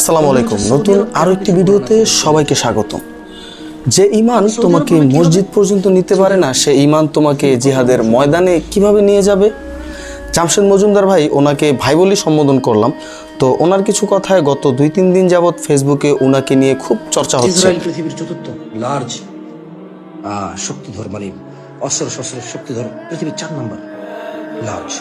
আসসালামু আলাইকুম। নতুন আরও একটি ভিডিওতে সবাইকে স্বাগতম। যে ইমান তোমাকে মসজিদ পর্যন্ত নিতে পারে না, সে ইমান তোমাকে জিহাদের ময়দানে কীভাবে নিয়ে যাবে? জামশেদ মজুমদার ভাই, ওনাকে ভাই বলেই সম্বোধন করলাম। তো ওনার কিছু কথায় গত দুই তিন দিন যাবৎ ফেসবুকে ওনাকে নিয়ে খুব চর্চা হচ্ছে। পৃথিবীর চতুর্থ লার্জ শক্তিধর মানে অস্ত্র শস্ত্র শক্তিধর পৃথিবীর চার নম্বর লার্জ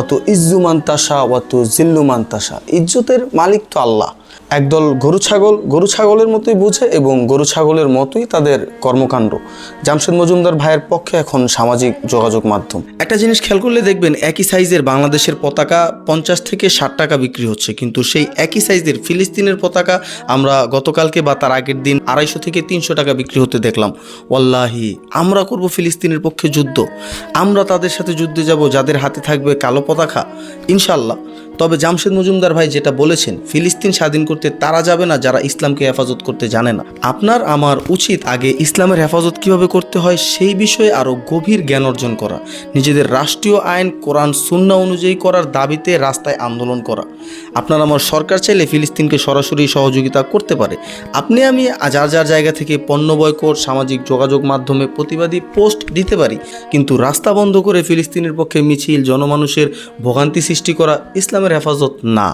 অত ইজ্জু মান্তাসা অত জিল্লু মান্তাসা ইজ্জতের মালিক তো আল্লাহ। একদল গরু ছাগল, গরু ছাগলের মতোই বুঝে এবং গরু ছাগলের মতোই তাদের কর্মকাণ্ড। জামশেদ মজুমদার ভাইয়ের পক্ষে এখন সামাজিক যোগাযোগ মাধ্যম। একটা জিনিস খেয়াল করলে দেখবেন, একই সাইজের বাংলাদেশের পতাকা পঞ্চাশ থেকে ষাট টাকা বিক্রি হচ্ছে। কিন্তু সেই একই সাইজের ফিলিস্তিনের পতাকা আমরা গতকালকে বা তার আগের দিন আড়াইশো থেকে তিনশো টাকা বিক্রি হতে দেখলাম। ওয়াল্লাহি, আমরা করব ফিলিস্তিনের পক্ষে যুদ্ধ। আমরা তাদের সাথে যুদ্ধে যাব, যাদের হাতে থাকবে কালো পতাকা। ইনশাল্লাহ তবে জামশেদ মজুমদার ভাই যেটা বলেছেন, ফিলিস্তিন স্বাধীন করতে তারা যাবে না যারা ইসলামকে হেফাজত করতে জানে না। আপনার, আমার উচিত আগে ইসলামের হেফাজত কীভাবে করতে হয় সেই বিষয়ে আরও গভীর জ্ঞান অর্জন করা, নিজেদের রাষ্ট্রীয় আইন, কোরআন, সুন্না অনুযায়ী করার দাবিতে রাস্তায় আন্দোলন করা। আপনার, আমার সরকার চাইলে ফিলিস্তিনকে সরাসরি সহযোগিতা করতে পারে। আপনি, আমি যার যার জায়গা থেকে পণ্য বয়কট, সামাজিক যোগাযোগ মাধ্যমে প্রতিবাদী পোস্ট দিতে পারি, কিন্তু রাস্তা বন্ধ করে ফিলিস্তিনের পক্ষে মিছিল, জনমানুষের ভোগান্তি সৃষ্টি করা, ইসলামের হেফাজত না।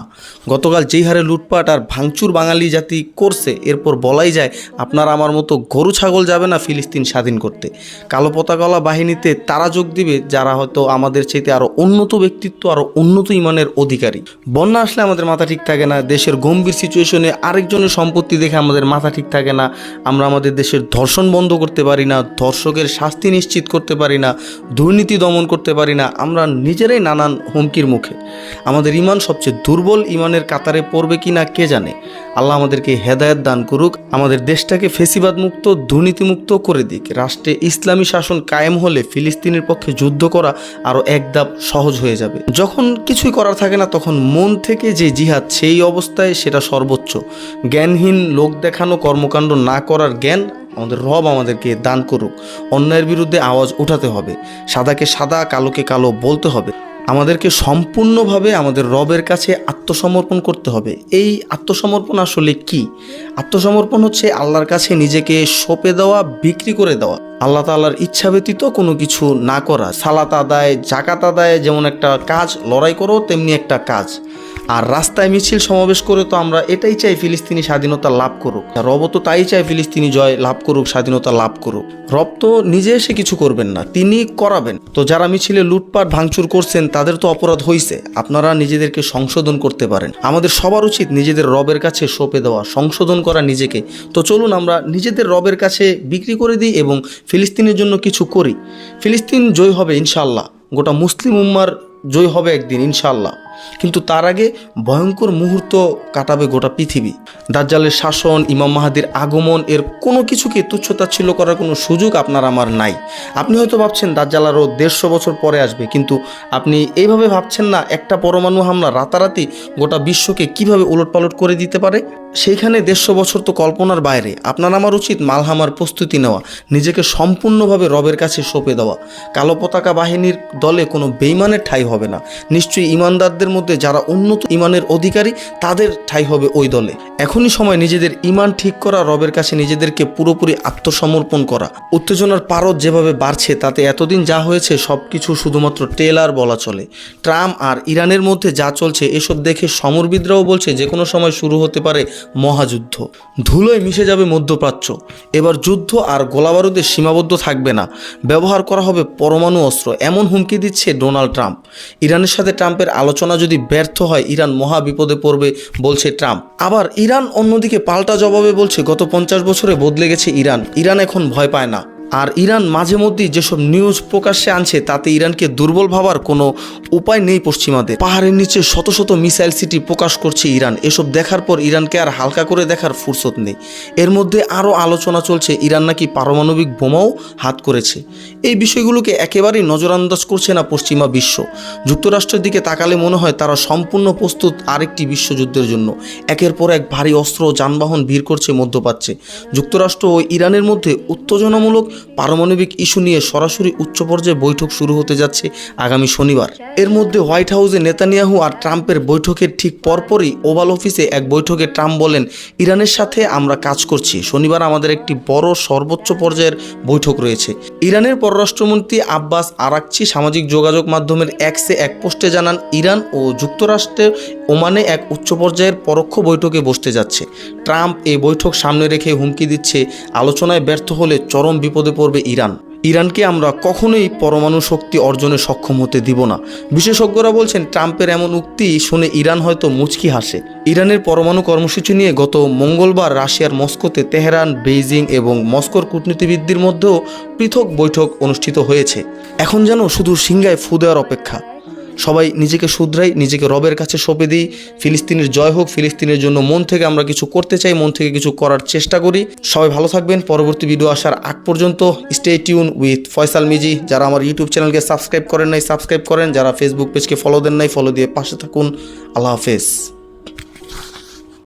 গতকাল যেই হারে লুটপাট আর ভাঙচুর বাঙালি জাতি করছে, এরপর বলাই যায় আপনার আমার মতো গরু ছাগল যাবে না ফিলিস্তিন স্বাধীন করতে। কালো পতাকাওয়ালা বাহিনীতে তারা যোগ দিবে, যারা হয়তো আমাদের চাইতে আরও উন্নত ব্যক্তিত্ব আরও উন্নত ইমানের অধিকারী। বন্যা আসলে আমাদের মাথা ঠিক থাকে না, দেশের গম্ভীর সিচুয়েশনে আরেকজনের সম্পত্তি দেখে আমাদের মাথা ঠিক থাকে না, আমরা আমাদের দেশের ধর্ষণ বন্ধ করতে পারি না, ধর্ষকের শাস্তি নিশ্চিত করতে পারি না, দুর্নীতি দমন করতে পারি না, আমরা নিজেরাই নানান হুমকির মুখে। আমাদের ইমান সবচেয়ে দুর্বল ইমানের কাতারে পড়বে কি না কে জানে? আল্লাহ আমাদেরকে হেদায়ত দান করুক, আমাদের দেশটাকে ফেসিবাদ মুক্ত দুর্নীতিমুক্ত করে দিক। রাষ্ট্রে ইসলামী শাসন কায়েম হলে ফিলিস্তিনের পক্ষে যুদ্ধ করা আরও এক ধাপ সহজ হয়ে যাবে। যখন কিছুই করার থাকে না, তখন মন থেকে যে জিহাদ, সেই অবস্থায় সেটা সর্বোচ্চ। জ্ঞানহীন লোক দেখানো, কর্মকাণ্ড না করার জ্ঞান আমাদের রব আমাদেরকে দান করুক। অন্যায়ের বিরুদ্ধে আওয়াজ উঠাতে হবে। সাদাকে সাদা, কালোকে কালো বলতে হবে। আমাদেরকে সম্পূর্ণভাবে আমাদের রবের কাছে আত্মসমর্পণ করতে হবে। এই আত্মসমর্পণ আসলে কি? আত্মসমর্পণ হচ্ছে আল্লাহর কাছে নিজেকে সঁপে দেওয়া, বিক্রি করে দেওয়া। আল্লাহ তাল্লাহার ইচ্ছা ব্যতীত কোনো কিছু না করা। সালাত আদায় জাকাত আদায় যেমন একটা কাজ, লড়াই করো তেমনি একটা কাজ। আর রাস্তায় মিছিল সমাবেশ করে তো আমরা এটাই চাই ফিলিস্তিনি স্বাধীনতা লাভ করুক। রব তো তাই চাই ফিলিস্তিনি জয় লাভ করুক, স্বাধীনতা লাভ করুক। রব তো নিজে এসে কিছু করবেন না, তিনি করাবেন। তো যারা মিছিলে লুটপাট, ভাঙচুর করছেন, তাদের তো অপরাধ হয়েছে আপনারা নিজেদেরকে সংশোধন করতে পারেন। আমাদের সবার উচিত নিজেদের রবের কাছে সঁপে দেওয়া, সংশোধন করা নিজেকে। তো চলুন আমরা নিজেদের রবের কাছে বিক্রি করে দিই এবং ফিলিস্তিনের জন্য কিছু করি। ফিলিস্তিন জয় হবে ইনশাল্লাহ গোটা মুসলিম উম্মার জয় হবে একদিন ইনশাল্লাহ কিন্তু তার আগে ভয়ঙ্কর মুহূর্ত কাটাবে গোটা পৃথিবী। দাজ্জালের শাসন, ইমাম মাহাদির আগমন, এর কোনো কিছুকে তুচ্ছতাচ্ছিল্য করার কোনো সুযোগ আপনার আমার নাই। আপনি হয়তো ভাবছেন দাজ্জাল আরও দেড়শো বছর পরে আসবে, কিন্তু আপনি এইভাবে ভাবছেন না, একটা পরমাণু হামলা রাতারাতি গোটা বিশ্বকে কীভাবে উলটপালট করে দিতে পারে? সেইখানে দেড়শো বছর তো কল্পনার বাইরে। আপনার আমার উচিত মালহামার প্রস্তুতি নেওয়া, নিজেকে সম্পূর্ণভাবে রবের কাছে সঁপে দেওয়া। কালো পতাকা বাহিনীর দলে কোনো বেইমানের ঠাই হবে না। নিশ্চয়ই ইমানদারদের মধ্যে যারা উন্নত ইমানের অধিকারী, তাদের ঠাই হবে ওই দলে। এখনই সময় নিজেদের ইমান ঠিক করা, রবের কাছে নিজেদেরকে পুরোপুরি আত্মসমর্পণ করা। উত্তেজনার পারদ যেভাবে বাড়ছে, তাতে এতদিন যা হয়েছে সব কিছু শুধুমাত্র টেলার বলা চলে। ট্রাম্প আর ইরানের মধ্যে যা চলছে, এসব দেখে সমরবিদরাও বলছে যে কোনো সময় শুরু হতে পারে মহাযুদ্ধ। ধুলোয় মিশে যাবে মধ্যপ্রাচ্য। এবার যুদ্ধ আর গোলাবারুদে সীমাবদ্ধ থাকবে না। ব্যবহার করা হবে পরমাণু অস্ত্র, এমন হুমকি দিচ্ছে ডোনাল্ড ট্রাম্প। ইরানের সাথে ট্রাম্পের আলোচনা যদি ব্যর্থ হয়, ইরান মহা বিপদে পড়বে বলছে ট্রাম্প। আবার ইরান অন্যদিকে পাল্টা জবাবে বলছে, গত পঞ্চাশ বছরে বদলে গেছে ইরান। ইরান এখন ভয় পায় না। আর ইরান মাঝে মধ্যেই যেসব নিউজ প্রকাশ্যে আনছে, তাতে ইরানকে দুর্বল ভাবার কোনো উপায় নেই পশ্চিমাদের। পাহাড়ের নিচে শত শত মিসাইল সিটি প্রকাশ করছে ইরান। এসব দেখার পর ইরানকে আর হালকা করে দেখার ফুরসত নেই। এর মধ্যে আরও আলোচনা চলছে, ইরান নাকি পারমাণবিক বোমাও হাত করেছে। এই বিষয়গুলোকে একেবারেই নজরান্দাজ করছে না পশ্চিমা বিশ্ব। যুক্তরাষ্ট্রের দিকে তাকালে মনে হয় তারা সম্পূর্ণ প্রস্তুত আরেকটি বিশ্বযুদ্ধের জন্য। একের পর এক ভারী অস্ত্র যানবাহন ভিড় করছে মধ্যপ্রাচ্যে। যুক্তরাষ্ট্র ও ইরানের মধ্যে উত্তেজনামূলক পারমাণবিক ইস্যু নিয়ে সরাসরি উচ্চ পর্যায়ে বৈঠক শুরু হতে যাচ্ছে আগামী শনিবার। এর মধ্যে হোয়াইট হাউসে নেতানিয়াহু আর ট্রাম্পের বৈঠকের ঠিক পরপরই ওভাল অফিসে এক বৈঠকে ট্রাম্প বলেন, ইরানের সাথে আমরা কাজ করছি। শনিবার আমাদের একটি বড় সর্বোচ্চ পর্যায়ের বৈঠক রয়েছে। ইরানের পররাষ্ট্রমন্ত্রী আব্বাস আরাকচি সামাজিক যোগাযোগ মাধ্যমের এক্সে এক পোস্টে জানান, ইরান ও যুক্তরাষ্ট্রের ওমানে এক উচ্চ পর্যায়ের পরোক্ষ বৈঠকে বসতে যাচ্ছে। ট্রাম্প এই বৈঠক সামনে রেখে হুমকি দিচ্ছে, আলোচনায় ব্যর্থ হলে চরম বিপদে পড়বে ইরান। ইরানকে আমরা কখনোই পরমাণু শক্তি অর্জনে সক্ষম হতে দিব না। বিশেষজ্ঞরা বলছেন, ট্রাম্পের এমন উক্তি শুনে ইরান হয়তো মুচকি হাসে। ইরানের পরমাণু কর্মসূচি নিয়ে গত মঙ্গলবার রাশিয়ার মস্কোতে তেহরান, বেইজিং এবং মস্কোর কূটনীতিবিদদের মধ্যেও পৃথক বৈঠক অনুষ্ঠিত হয়েছে। এখন যেন শুধু সিঙ্গায় ফু দেওয়ার অপেক্ষা। সবাই নিজেকে শুধরাই, নিজেকে রবের কাছে সঁপে দিই। ফিলিস্তিনের জয় হোক, ফিলিস্তিনের জন্য মন থেকে আমরা কিছু করতে চাই, মন থেকে কিছু করার চেষ্টা করি। সবাই ভালো থাকবেন, পরবর্তী ভিডিও আসার আগ পর্যন্ত stay tune with Faisal Miji, যারা আমার ইউটিউব চ্যানেলকে সাবস্ক্রাইব করেন নাই সাবস্ক্রাইব করেন। যারা ফেসবুক পেজকে ফলো দেন নাই ফলো দিয়ে পাশে থাকুন। আল্লাহ হাফেজ।